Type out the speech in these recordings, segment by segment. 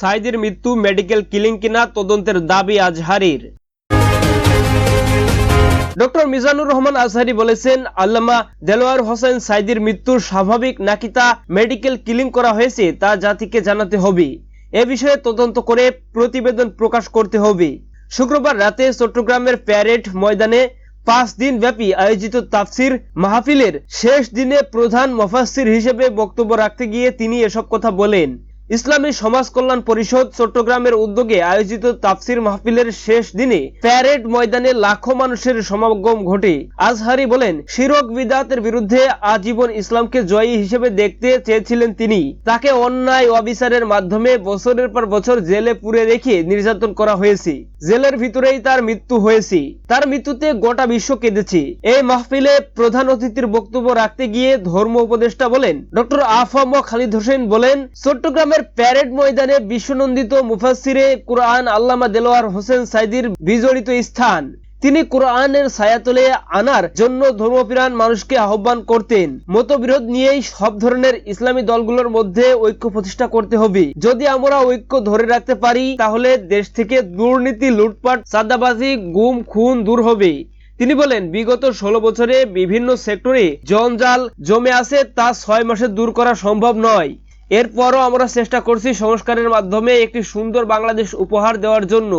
সাইদির মৃত্যু, medical killing কিনা, তদন্তের দাবি আজহারির। ডক্টর মিজানুর রহমান আজহারি বলেছেন, আল্লামা দেলোয়ার হোসেন সাইদির মৃত্যু স্বাভাবিক নাকি তা মেডিকেল কিলিং করা হয়েছে, তা জাতিকে জানাতে হবে। এ বিষয়ে তদন্ত করে প্রতিবেদন প্রকাশ করতে হবে। শুক্রবার রাতে চট্টগ্রামের প্যারেড ময়দানে পাঁচ দিন ব্যাপী আয়োজিত তাফসির মাহফিলের শেষ দিনে প্রধান মফাসির হিসেবে বক্তব্য রাখতে গিয়ে তিনি এসব কথা বলেন। ইসলামী সমাজ কল্যাণ পরিষদ চট্টগ্রামের উদ্যোগে আয়োজিত তাফসির মাহফিলের শেষ দিনে প্যারেড ময়দানে লাখো মানুষের সমাগম ঘটে। আজহারি বলেন, শিরক বিদাতের বিরুদ্ধে আজীবন ইসলামকে জয়ী হিসেবে দেখতে চেয়েছিলেন তিনি। তাকে অন্যায় অবিচারের মাধ্যমে বছরের পর বছর জেলে পুরে রেখে নির্যাতন করা হয়েছে। জেলের ভিতরেই তার মৃত্যু হয়েছে। তার মৃত্যুতে গোটা বিশ্ব কেঁদেছে। এই মাহফিলে প্রধান অতিথির বক্তব্য রাখতে গিয়ে ধর্ম উপদেষ্টা বলেন, ডক্টর আফম খালিদ হোসেন বলেন, চট্টগ্রামের প্যারেড ময়দানে বিশ্বনন্দিত মুফাসিরে কুরআন আল্লামা দেলোয়ার হোসেন সাইদির বিজড়িত স্থান। তিনি কোরআনের ছায়াতলে আনার জন্য ধর্মপ্রাণ মানুষকে আহ্বান করতেন। মতবিরোধ নিয়েই সব ধরনের ইসলামী দলগুলোর মধ্যে ঐক্য প্রতিষ্ঠা করতে হবে। যদি আমরা ঐক্য ধরে রাখতে পারি, তাহলে দেশ থেকে দুর্নীতি, লুটপাট, চাঁদাবাজি, গুম, খুন দূর হবে। তিনি বলেন, বিগত ষোলো বছরে বিভিন্ন সেক্টরে জঞ্জাল জমে আছে তা ছয় মাসে দূর করা সম্ভব নয়। এরপরও আমরা চেষ্টা করছি সংস্কারের মাধ্যমে একটি সুন্দর বাংলাদেশ উপহার দেওয়ার জন্য।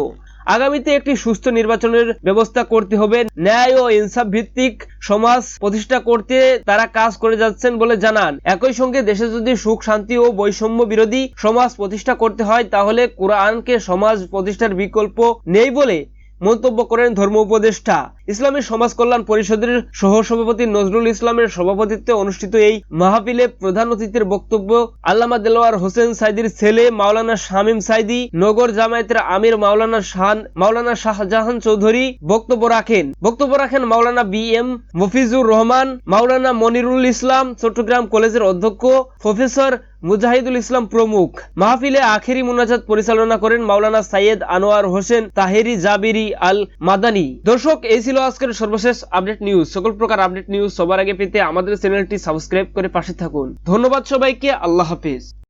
আগামীতে একটি সুস্থ নির্বাচনের ব্যবস্থা করতে হবে। ন্যায় ও ইনসাফ ভিত্তিক সমাজ প্রতিষ্ঠা করতে তারা কাজ করে যাচ্ছেন বলে জানান। একই সঙ্গে দেশে যদি সুখ, শান্তি ও বৈষম্য বিরোধী সমাজ প্রতিষ্ঠা করতে হয়, তাহলে কোরআনকে সমাজ প্রতিষ্ঠার বিকল্প নেই বলে মন্তব্য করেন ধর্ম উপদেষ্টা। ইসলামী সমাজ কল্যাণ পরিষদের সহ সভাপতি নজরুল ইসলামের সভাপতিত্বে অনুষ্ঠিত এই মাহফিলে প্রধান অতিথির বক্তব্য আল্লামা দেলোয়ার হোসেন সাইদির ছেলে মাওলানা শামীম সাইদি, নগর জামায়াতের আমির মাওলানা শান মাওলানা শাহজাহান চৌধুরী বক্তব্য রাখেন। বক্তব্য রাখেন মাওলানা বি এম মফিজুর রহমান, মাওলানা মনিরুল ইসলাম চট্টগ্রাম কলেজের অধ্যক্ষ, প্রফেসর মুজাহিদুল ইসলাম প্রমুখ। মাহফিলে আখেরি মুনাজাত পরিচালনা করেন মাওলানা সাইয়েদ আনোয়ার হোসেন তাহেরি জাবিরি আল মাদানী দর্শক, এই ছিল আজকের সর্বশেষ আপডেট নিউজ। সকল প্রকার আপডেট নিউজ সবার আগে পেতে আমাদের চ্যানেলটি সাবস্ক্রাইব করে পাশে থাকুন। ধন্যবাদ সবাইকে, আল্লাহ হাফিজ।